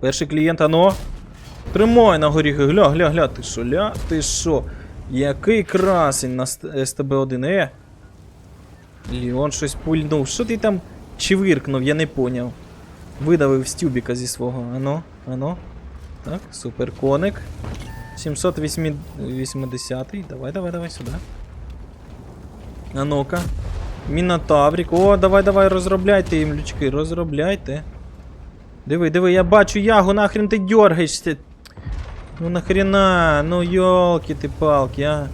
Перший клієнт, ано. Тримай на горіхи, гля, гля, гля, ти що, ля, ти що? Який красень на СТБ-1, е? Ліон щось пульнув. Що ти там чвиркнув, я не поняв. Видавив стюбіка зі свого. Ано, ано. Так, супер коник. 780. Давай, давай, давай сюди. А ну-ка. Мінотаврік. О, давай, давай, розробляйте їм, лючки, розробляйте. Диви, диви, я бачу ягу, нахрен ти дергаєшся. Ну нахрена, ну йолки ти палки, а.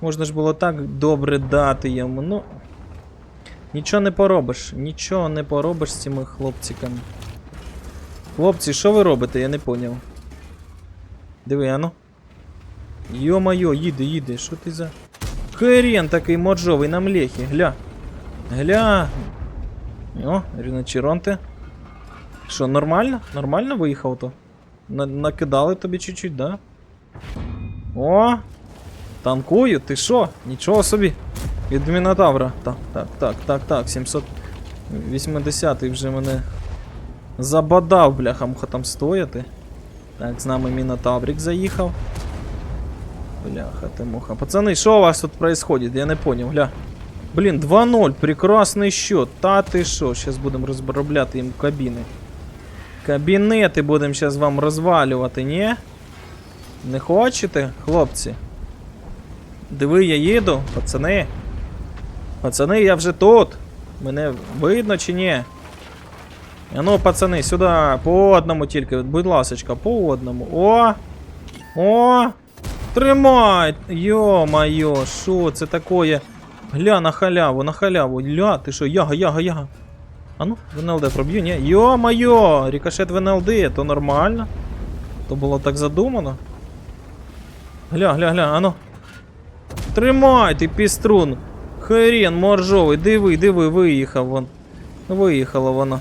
Можна ж було так добре дати йому, ну. Нічого не поробиш, нічого не поробиш з цими хлопциками. Хлопці, що ви робите? Я не поняв. Диви, ану. Йо-майо, їде, їде, що ти за. Хрен такий моджовий на млехі, гля. Гля. О, Ріночеронте. Що, нормально? Нормально виїхав то? На накидали тобі чуть-чуть, да? О! Танкую, ти що? Нічого собі. Від Мінотавра. Так, так, так, так, так. 780 вже мене забадав, бляха, муха там стояти. Так, з нами Мінотаврик заїхав. Бляха ти муха. Пацани, що у вас тут происходит? Я не понял, гля. Блін, 2-0, прекрасний счет. Та ти що, зараз будемо розробляти їм кабіни. Кабінети будемо зараз вам розвалювати, ні? Не хочете, хлопці? Диви, я їду, пацани. Пацани, я вже тут. Мене видно чи ні? А ну, пацани, сюди, по одному тільки, будь ласочка, по одному. О! О! Тримай! Йо-майо, що це таке? Гля на халяву, на халяву. Ля, ти що, яга, яга, яга. А ну, НЛД проб'ю, ні? Йо-майо! Рикошет в НЛД, то нормально. То було так задумано. Гля, гля, гля, а ну. Тримай, ти піструн. Хрен моржовий, диви, диви, виїхав вон. Виїхало воно.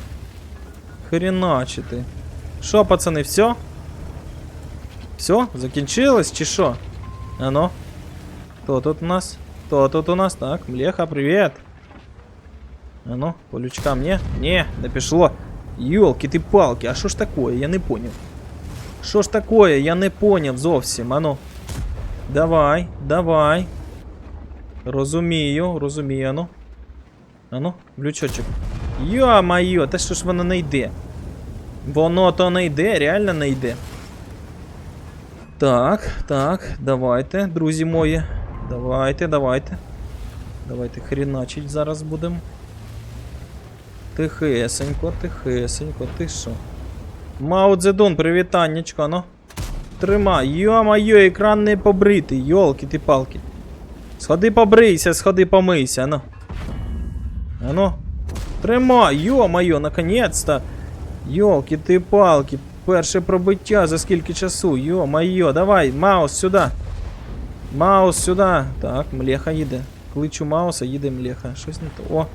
Хреначити. Що, пацани, все? Все? Закінчилось чи що? Ано. Хто тут у нас? Хто тут у нас? Так, Млеха, привіт. Ану, по лючкам, не? Не, не пішло. Ти палки, а що ж такое? Я не поняв. Що ж такое? Я не поняв зовсім. Ану. Давай, давай. Розумію, розумію, ану. Ану, лючочок. Йо-майо, та що ж воно не йде? Воно то не йде, реально не йде. Так, так, давайте, друзі мої. Давайте, давайте. Давайте хріначить зараз будемо. Тихесенько, тихесенько, ти що? Мао Цзедун, привітаннячко, ну. Тримай, йо-моє, екран не побритий, йолки ти палки. Сходи побрийся, сходи помийся, ну. Ану. Тримай, йо-моє, наконец-то. Йолки ти палки. Перше пробиття за скільки часу? Йо-моє, давай, Маус сюди. Маус сюди. Так, млеха їде. Кличу Мауса, їде млеха. Щось не то. О!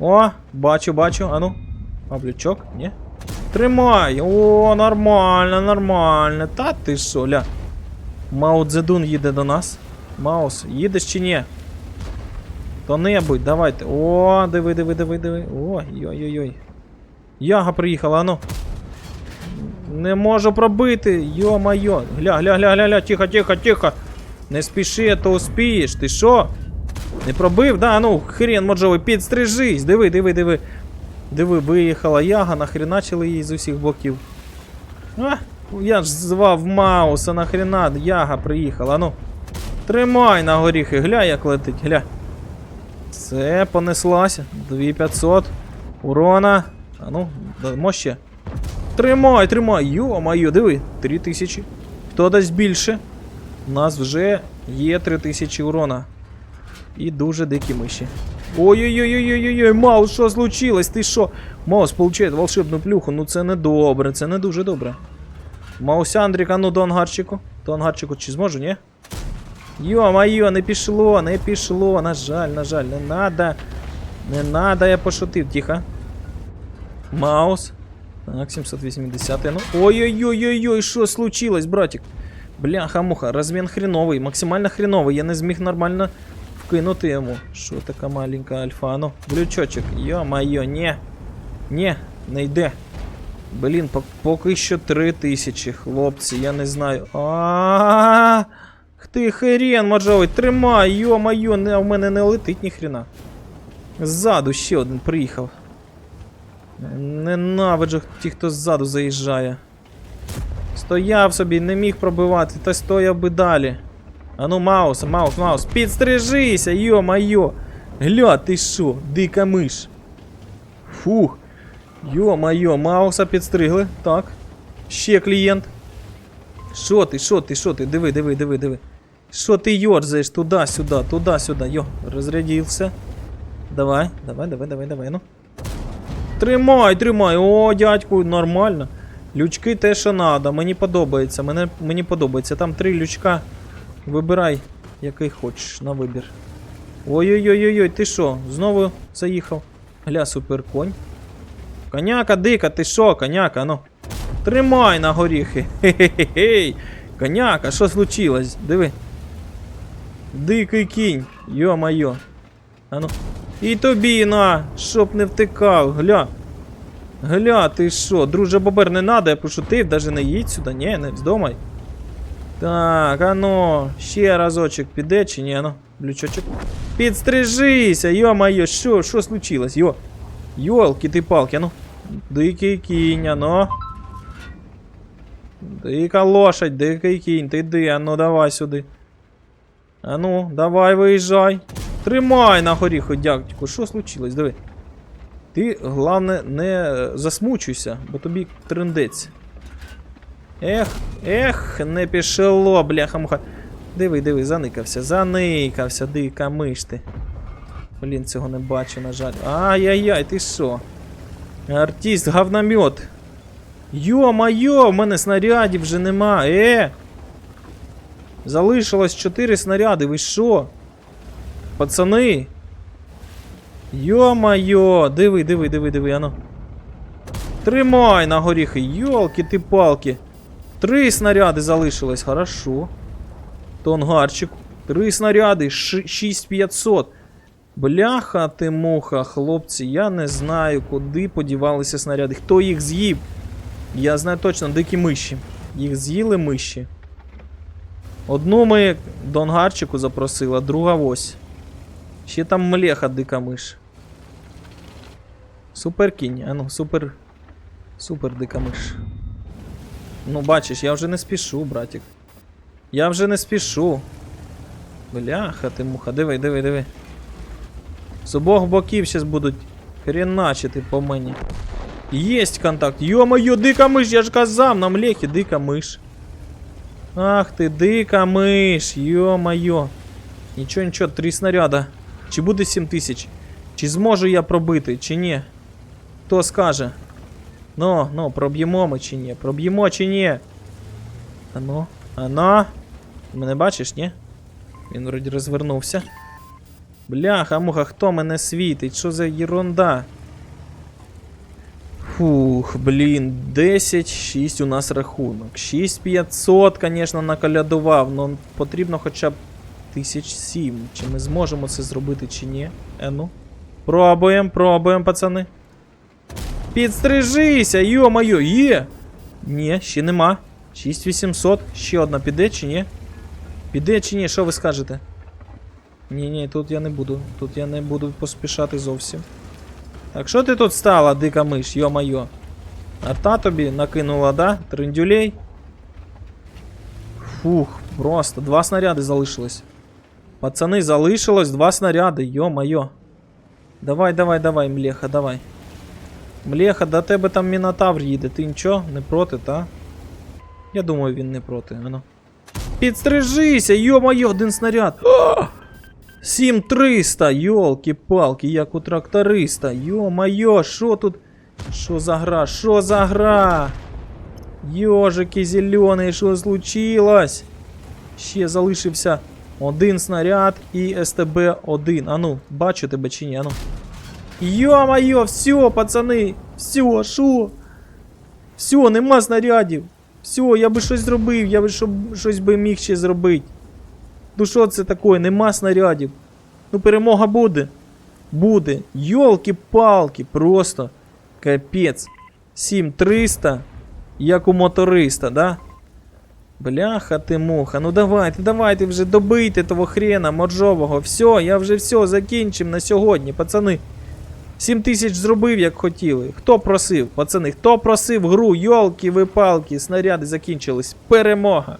О, бачу, бачу. Ану. Павлючок, ні? Тримай! О, нормально, нормально. Та ти що, ля. Мао Цзедун їде до нас. Маус, їдеш чи ні? Хто-небудь, давайте. О, диви, диви, диви, диви. О, йой-йой-йой. Яга приїхала, ану. Не можу пробити, йо-майо. Гля, гля, гля, гля, гля, тихо, тихо, тихо. Не спіши, а то успієш. Ти що? Не пробив, да? Ну, хрен моджовий, підстрижись. Диви, диви, диви. Диви, виїхала яга, нахреначили її з усіх боків. А, я ж звав Мауса, нахрена яга приїхала. Ну. Тримай на горіхи, гля, як летить, гля. Все, понеслася. 2500. Урона. А ну, дамо ще. Тримай, тримай, йо-моє, диви, 3000. Хто дасть більше? У нас вже є 3000 урона. І дуже дикі миші. Ой-ой-ой-ой-ой-ой, Маус, що случилось? Ти що? Маус получає волшебну плюху, ну це не добре, це не дуже добре. Маус Андрік, ну до ангарчику. До ангарчику чи зможу, ні? Йо-майо, не пішло, не пішло. На жаль, на жаль, не надо. Не надо, я пошутив, тихо. Маус. Так, 780. Ну. Ой-ой-ой-ой-ой, що случилось, братик? Бляха-муха, розмін хреновий, максимально хреновий. Я не зміг нормально вкинути йому. Що така маленька альфа? Ну, глючочок. Йо-майо, ні. Ні, не йде. Блін, пок- поки що три тисячі, хлопці, я не знаю. А ти хрен мажовий, тримай, йо-майо, в мене не летить ніхрена. Ззаду ще один приїхав. Ненавиджу ті, хто ззаду заїжджає. Стояв собі, не міг пробивати, та стояв би далі. Ану, Маус, Маус, Маус, підстрижися, йо-майо. Гля, ти що, дика миш. Фух. Йо-майо, Мауса підстригли. Так. Ще клієнт. Що ти, що ти, що ти? Диви, диви, диви, диви. Що ти йорзаєш туди-сюди, туди-сюди. Йо, розрядився. Давай, давай, давай, давай, давай, ну. Тримай, тримай. О, дядьку, нормально. Лючки те, що надо. Мені подобається. Мене, мені подобається. Там три лючка. Вибирай, який хочеш на вибір. Ой-ой-ой-ой, ти що? Знову заїхав. Гля, супер конь. Коняка дика, ти що, коняка, ну. Тримай на горіхи. Хе-хе-хей. Коняка, що случилось? Диви. Дикий кінь. Йо-майо. А ну. І тобі на, щоб не втикав, гля. Гля, ти що, друже бобер, не надо, я пошутив, даже не їдь сюди, ні, не вздумай. Так, а ну, ще разочок піде чи ні, ну, блючочок. Підстрижися, йо-майо, що, що случилось, йо? Йолки ти палки, ну. Дикий кінь, а ну. Дика лошадь, дикий кінь, ти йди, а ну давай сюди. А ну, давай виїжджай. Тримай на горіху, дядьку, що случилось, диви. Ти, головне, не засмучуйся, бо тобі трендець. Ех, ех, не пішело, бляха-муха. Диви, диви, заникався, заникався, дика миш ти. Блін, цього не бачу, на жаль. Ай-яй-яй, ти що? Артист, говномет. Йо-майо, в мене снарядів вже нема. Е! Залишилось 4 снаряди, ви що? Пацани. Йо-майо, диви, диви, диви, диви, ано. Тримай на горіхи, йолки ти палки. Три снаряди залишилось, хорошо. Тонгарчик. Три снаряди, 6500. Бляха ти муха, хлопці, я не знаю, куди подівалися снаряди. Хто їх з'їв? Я знаю точно, дикі миші. Їх з'їли миші. Одну ми Донгарчику запросили, а друга ось. Ще там млеха дика миш. Супер кінь, а ну, супер. Супер дика миш. Ну, бачиш, я вже не спішу, братик. Я вже не спішу. Бляха ти муха, диви, диви, диви. З обох боків зараз будуть хреначити по мені. Єсть контакт. Йо-моє, дика миш, я ж казав, на млехі дика миш. Ах ти, дика миш, йо-моє. Нічого, нічого, три снаряда. Чи буде 7 тисяч? Чи зможу я пробити, чи ні? Хто скаже? Ну, ну, проб'ємо ми чи ні? Проб'ємо чи ні? Ано, ано. Мене бачиш, ні? Він вроді розвернувся. Бляха, муха, хто мене світить? Що за ерунда? Фух, блін, 10-6 у нас рахунок. 6500, звісно, накалядував, але потрібно хоча б 1007. Чи ми зможемо це зробити, чи ні? Е, ну. Пробуємо, пробуємо, пацани. Підстрижися, йо-моє, є! Ні, ще нема. 6800, ще одна піде чи ні? Піде чи ні, що ви скажете? Ні, ні, тут я не буду. Тут я не буду поспішати зовсім. Так, що ти тут стала, дика миш, йо-майо? Арта тобі накинула, да? Триндюлей? Фух, просто два снаряди залишилось. Пацани, залишилось два снаряди, йо-майо. Давай, давай, давай, млеха, давай. Млеха, до тебе там мінотавр їде. Ти нічого, не проти, та? Я думаю, він не проти. Ану. Підстрижися, йо-моє, один снаряд. 7300, йолки-палки, як у тракториста. Йо-моє, що тут? Що за гра? Що за гра? Йожики зелений, що случилось? Ще залишився один снаряд і СТБ-1. Ану, бачу тебе чи ні, ану. Йо-моє, все, пацани, все, що? Все, нема снарядів. Все, я би щось зробив, я би щось би міг ще зробити. Ну що це таке? Нема снарядів. Ну перемога буде. Буде. Йолки-палки, просто капець. 7300, як у моториста, да? Бляха ти муха, ну давайте, давайте вже добийте того хрена моржового. Все, я вже все закінчив на сьогодні, пацани. 7 тисяч зробив, як хотіли. Хто просив, пацани, хто просив гру, Йолки, випалки, снаряди закінчились. Перемога.